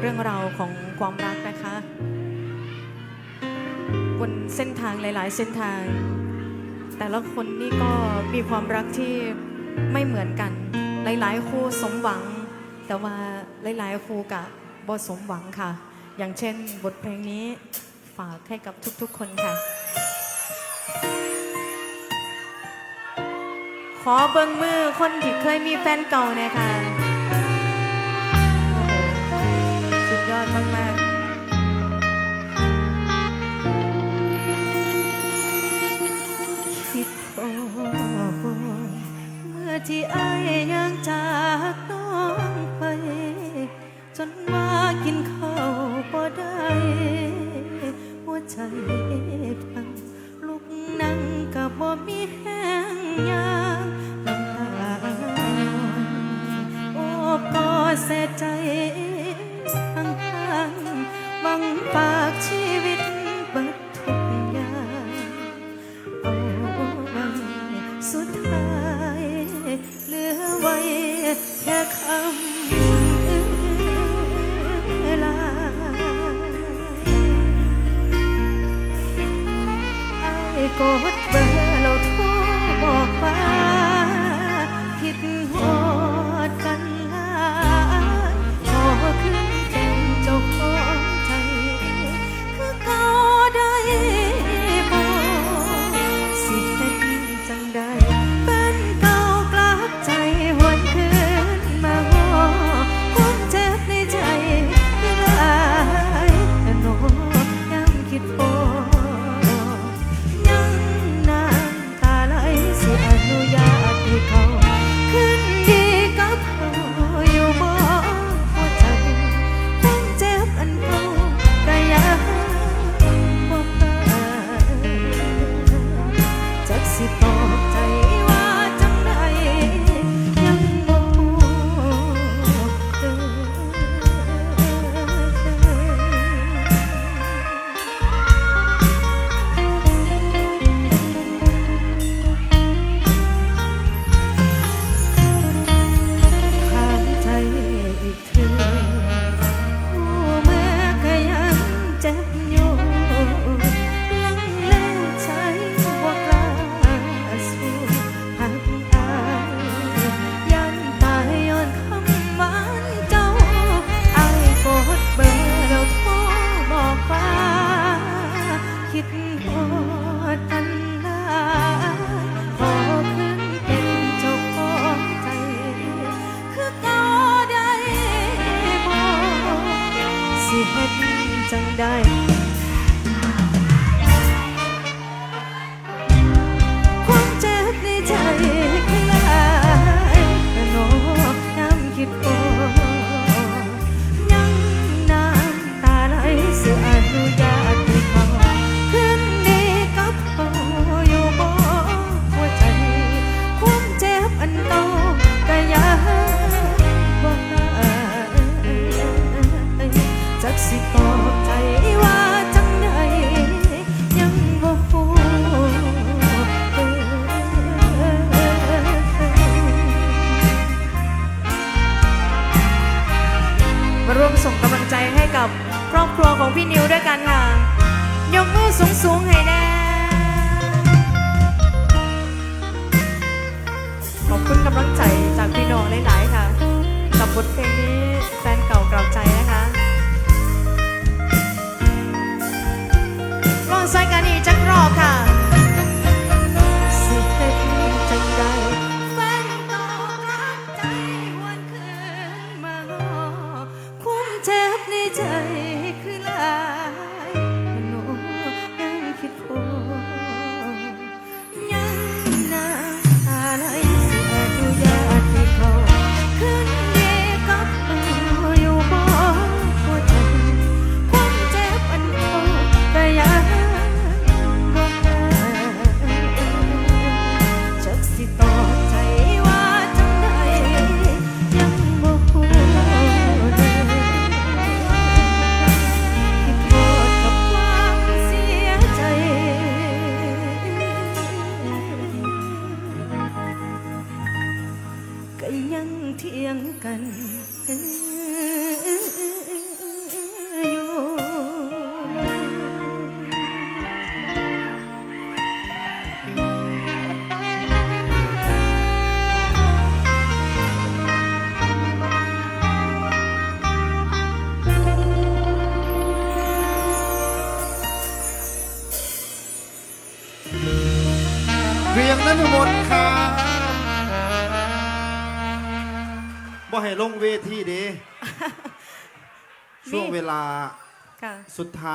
เรื่องราวของความรักนะคะ บนเส้นทางหลาย ๆ เส้นทาง แต่ละคนนี่ก็มีความรักที่ไม่เหมือนกัน หลาย ๆ คู่สมหวัง แต่ว่าหลาย ๆ คู่กับบสมหวังค่ะ อย่างเช่นบทเพลงนี้ฝากให้กับทุก ๆ คนค่ะ ขอเบิ้งมือคนที่เคยมีแฟนเก่าเนี่ยค่ะ มาก ๆที่ไอ้ยังจากน้องไป จนมากินข้าวบ่ได้ หัวใจพังลุกนั่งกับบ่มีแห้งยางน้ำตาโอ้ก็เสียใจ ต้งฝากชีวิตบิดทุกอย่างเอาไว้สุดท้ายเหลือไว้แค่คำลาไอ้กดเบิ ของพี่นิวด้วยกันค่ะ ยกมือสูงๆให้แน่ขอบคุณกำลังใจจากพี่น้องหลายๆค่ะกับบทเพลงันเพียงนั้นหมดค่ะ บ่ให้ลงเวทีเด้ ช่วงเวลาค่ะ สุดท้าย